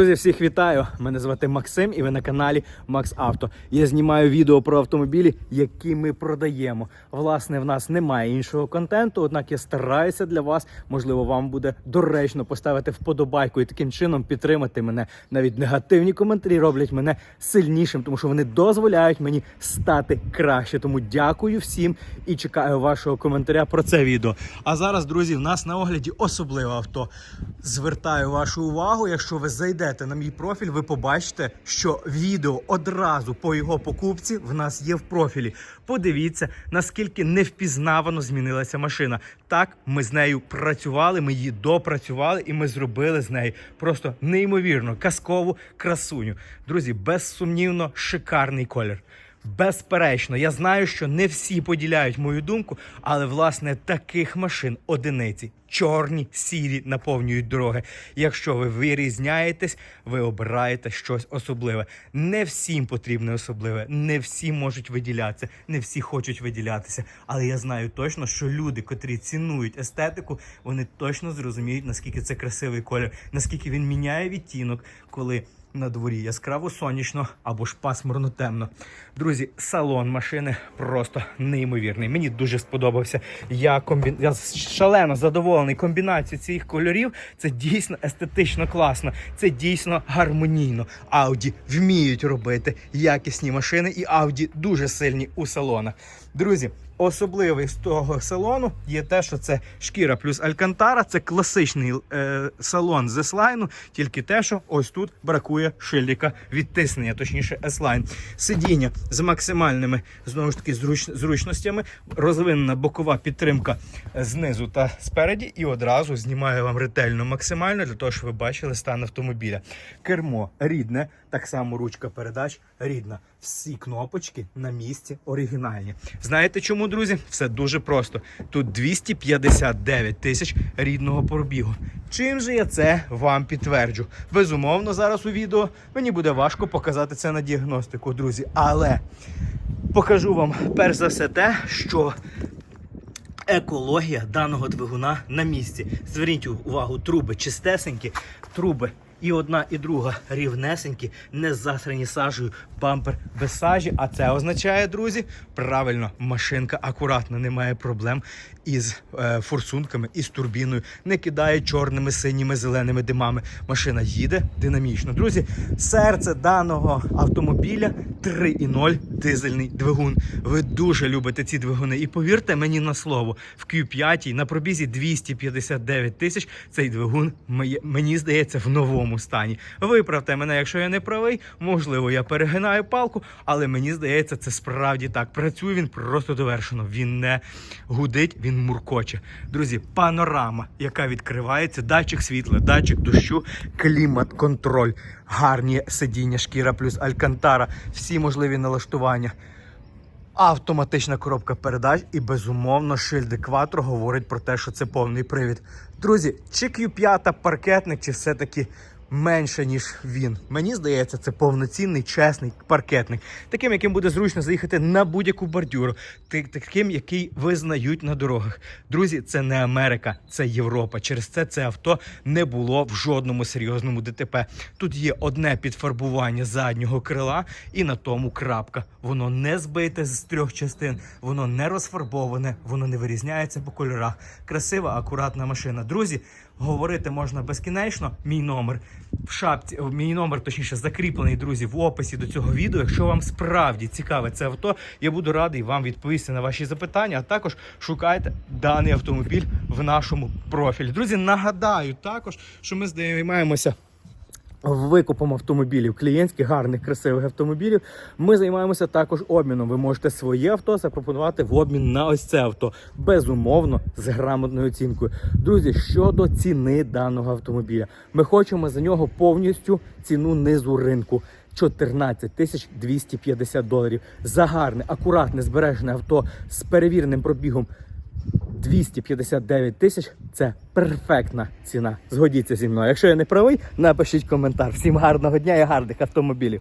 Друзі, всіх вітаю! Мене звати Максим і ви на каналі Макс Авто. Я знімаю відео про автомобілі, які ми продаємо. Власне, в нас немає іншого контенту, однак я стараюся для вас. Можливо, вам буде доречно поставити вподобайку і таким чином підтримати мене. Навіть негативні коментарі роблять мене сильнішим, тому що вони дозволяють мені стати краще. Тому дякую всім і чекаю вашого коментаря про це відео. А зараз, друзі, в нас на огляді особливе авто. Звертаю вашу увагу, якщо ви зайдете на мій профіль, ви побачите, що відео одразу по його покупці в нас є в профілі. Подивіться, наскільки невпізнавано змінилася машина. Так, ми з нею працювали, ми її допрацювали, і ми зробили з неї просто неймовірно казкову красуню. Друзі, безсумнівно шикарний колір. Безперечно, я знаю, що не всі поділяють мою думку, але власне таких машин одиниці. Чорні, сірі наповнюють дороги. Якщо ви вирізняєтесь, ви обираєте щось особливе. Не всім потрібне особливе, не всі можуть виділятися, не всі хочуть виділятися. Але я знаю точно, що люди, котрі цінують естетику, вони точно зрозуміють, наскільки це красивий колір, наскільки він міняє відтінок, коли на дворі яскраво сонячно або ж пасмурно темно. Друзі, салон машини просто неймовірний. Мені дуже сподобався. Я комбі... я шалено задоволений комбінацією цих кольорів. Це дійсно естетично класно, це дійсно гармонійно. Ауді вміють робити якісні машини, і Ауді дуже сильні у салонах. Друзі. Особливий з того салону є те, що це шкіра плюс алькантара. Це класичний е, салон з S-Line, тільки те, що ось тут бракує шильдика відтиснення, точніше S-Line. Сидіння з максимальними знову ж таки зруч, зручностями, розвинена бокова підтримка знизу та спереді, і одразу знімаю вам ретельно максимально для того, щоб ви бачили стан автомобіля. Кермо рідне, так само ручка передач рідна. Всі кнопочки на місці оригінальні. Знаєте чому, друзі? Все дуже просто. Тут 259 тисяч рідного пробігу. Чим же я це вам підтверджу? Безумовно, зараз у відео мені буде важко показати це на діагностику, друзі. Але покажу вам перш за все те, що екологія даного двигуна на місці. Зверніть увагу, труби чистесенькі, труби. І одна, і друга рівнесенькі, не засрані сажею, бампер без сажі. А це означає, друзі, правильно, машинка акуратна, немає проблем із е, форсунками, із турбіною, не кидає чорними, синіми, зеленими димами. Машина їде динамічно. Друзі, серце даного автомобіля 3,0 дизельний двигун. Ви дуже любите ці двигуни. І повірте мені на слово, в Q5 на пробізі 259 тисяч цей двигун мені здається в новому стані. Виправте мене, якщо я не правий. Можливо, я перегинаю палку, але мені здається, це справді так. Працює він просто довершено. Він не гудить, він муркоче. Друзі, панорама, яка відкривається, датчик світла, датчик дощу, клімат, контроль, гарні сидіння, шкіра плюс алькантара, всі можливі налаштування. Автоматична коробка передач і безумовно шильди Quattro говорить про те, що це повний привід. Друзі, чи Q5 паркетник, чи все-таки менше, ніж він. Мені здається, це повноцінний, чесний паркетник, таким, яким буде зручно заїхати на будь-яку бордюру, таким, який визнають на дорогах. Друзі, це не Америка, це Європа. Через це це авто не було в жодному серйозному ДТП. Тут є одне підфарбування заднього крила, і на тому крапка. Воно не збите з трьох частин, воно не розфарбоване, воно не вирізняється по кольорах. Красива, акуратна машина. Друзі, говорити можна безкінечно. Мій номер в шапці, мій номер, точніше, закріплений, друзі, в описі до цього відео. Якщо вам справді цікаве це авто, я буду радий вам відповісти на ваші запитання. А також шукайте даний автомобіль в нашому профілі. Друзі, нагадаю також, що ми займаємося викупом автомобілів, клієнтських, гарних, красивих автомобілів. Ми займаємося також обміном. Ви можете своє авто запропонувати в обмін на ось це авто. Безумовно, з грамотною оцінкою. Друзі, щодо ціни даного автомобіля, ми хочемо за нього повністю ціну низу ринку. 14 тисяч 250 доларів. За гарне, акуратне, збережене авто з перевіреним пробігом 259 тисяч це перфектна ціна. Згодіться зі мною. Якщо я не правий, напишіть коментар. Всім гарного дня і гарних автомобілів.